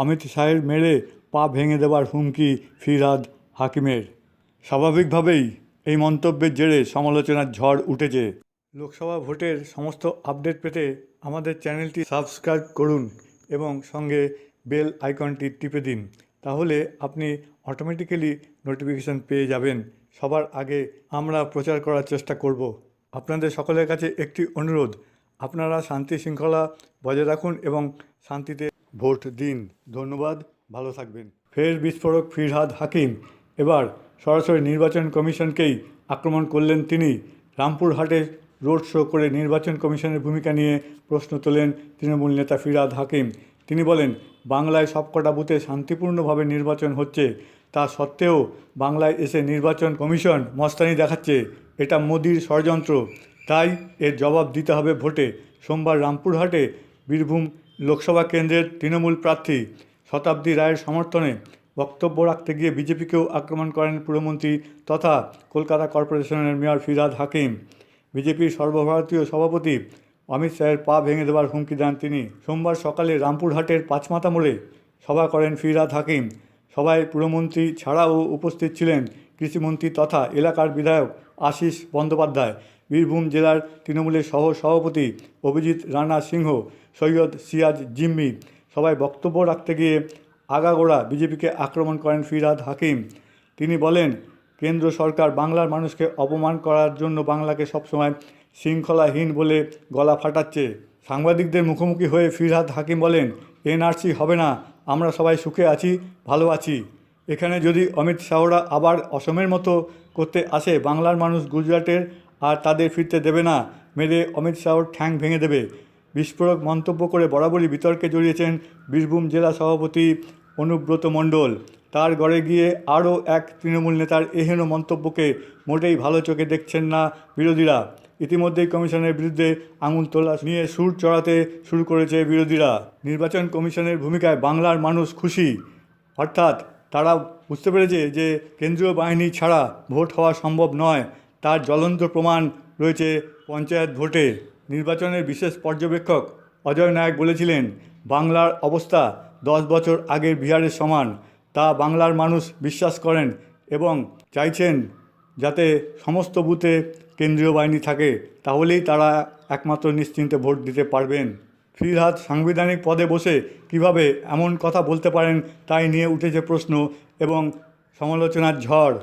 অমিত শাহের মেরে পা ভেঙে দেওয়ার হুমকি ফিরাদ হাকিমের। স্বাভাবিকভাবেই এই মন্তব্যের জেরে সমালোচনার ঝড় উঠেছে। লোকসভা ভোটের সমস্ত আপডেট পেতে আমাদের চ্যানেলটি সাবস্ক্রাইব করুন এবং সঙ্গে বেল আইকনটি টিপে দিন, তাহলে আপনি অটোমেটিক্যালি নোটিফিকেশান পেয়ে যাবেন। সবার আগে আমরা প্রচার করার চেষ্টা করব। আপনাদের সকলের কাছে একটি অনুরোধ, আপনারা শান্তি শৃঙ্খলা বজায় রাখুন এবং শান্তিতে ভোট দিন। ধন্যবাদ, ভালো থাকবেন। ফের বিস্ফোরক ফিরহাদ হাকিম। এবার সরাসরি নির্বাচন কমিশনকেই আক্রমণ করলেন তিনি। রামপুরহাটে রোড শো করে নির্বাচন কমিশনের ভূমিকা নিয়ে প্রশ্ন তোলেন তৃণমূল নেতা ফিরহাদ হাকিম। তিনি বলেন, বাংলায় সবকটা বুথে শান্তিপূর্ণভাবে নির্বাচন হচ্ছে। তা সত্ত্বেও বাংলায় এসে নির্বাচন কমিশন মস্তানি দেখাচ্ছে। এটা মোদির ষড়যন্ত্র। তাই এর জবাব দিতে হবে ভোটে। সোমবার রামপুরহাটে বীরভূম লোকসভা কেন্দ্রের তৃণমূল প্রার্থী শতাব্দী রায়ের সমর্থনে বক্তব্য রাখতে গিয়ে বিজেপিকেও আক্রমণ করেন পুরমন্ত্রী তথা কলকাতা কর্পোরেশনের মেয়র ফিরাদ হাকিম। বিজেপির সর্বভারতীয় সভাপতি অমিত শাহের পা ভেঙে দেওয়ার হুমকি দেন তিনি। সোমবার সকালে রামপুরহাটের পাঁচমাথা মোড়ে সভা করেন ফিরাদ হাকিম। সভায় পুরমন্ত্রী ছাড়াও উপস্থিত ছিলেন কৃষিমন্ত্রী তথা এলাকার বিধায়ক আশিস বন্দ্যোপাধ্যায়। বীরভূম জেলার তৃণমূলের সহ সভাপতি অভিজিৎ রানা সিংহ, সৈয়দ সিয়াজ জিম্মি সবাই বক্তব্য রাখতে গিয়ে আগাগোড়া বিজেপিকে আক্রমণ করেন ফিরাদ হাকিম। তিনি বলেন, কেন্দ্র সরকার বাংলার মানুষকে অপমান করার জন্য বাংলাকে সবসময় শৃঙ্খলাহীন বলে গলা ফাটাচ্ছে। সাংবাদিকদের মুখোমুখি হয়ে ফিরহাদ হাকিম বলেন, এনআরসি হবে না, আমরা সবাই সুখে আছি, ভালো আছি। এখানে যদি অমিত শাহরা আবার অসমের মতো করতে আসে, বাংলার মানুষ গুজরাটের আর তাদের ফিরতে দেবে না। মেরে অমিত শাহর ঠ্যাং ভেঙে দেবে। বিস্ফোরক মন্তব্য করে বরাবরই বিতর্কে জড়িয়েছেন বীরভূম জেলা সভাপতি অনুব্রত মণ্ডল। তার গড়ে গিয়ে আরও এক তৃণমূল নেতার এহেন মন্তব্যকে মোটেই ভালো চোখে দেখছেন না বিরোধীরা। ইতিমধ্যেই কমিশনের বিরুদ্ধে আঙুল তোলা নিয়ে সুর চড়াতে শুরু করেছে বিরোধীরা। নির্বাচন কমিশনের ভূমিকায় বাংলার মানুষ খুশি। অর্থাৎ তারা বুঝতে পেরেছে যে কেন্দ্রীয় বাহিনী ছাড়া ভোট হওয়া সম্ভব নয়। তার জ্বলন্ত প্রমাণ রয়েছে পঞ্চায়েত ভোটে। নির্বাচনের বিশেষ পর্যবেক্ষক অজয় নায়ক বলেছিলেন, বাংলার অবস্থা দশ বছর আগের বিহারের সমান, তা বাংলার মানুষ বিশ্বাস করেন এবং চাইছেন যাতে সমস্ত বুথে কেন্দ্রীয় বাহিনী থাকে, তাহলেই তারা একমাত্র নিশ্চিন্তে ভোট দিতে পারবেন। ফিরহাদ সাংবিধানিক পদে বসে কীভাবে এমন কথা বলতে পারেন তাই নিয়ে উঠেছে প্রশ্ন এবং সমালোচনার ঝড়।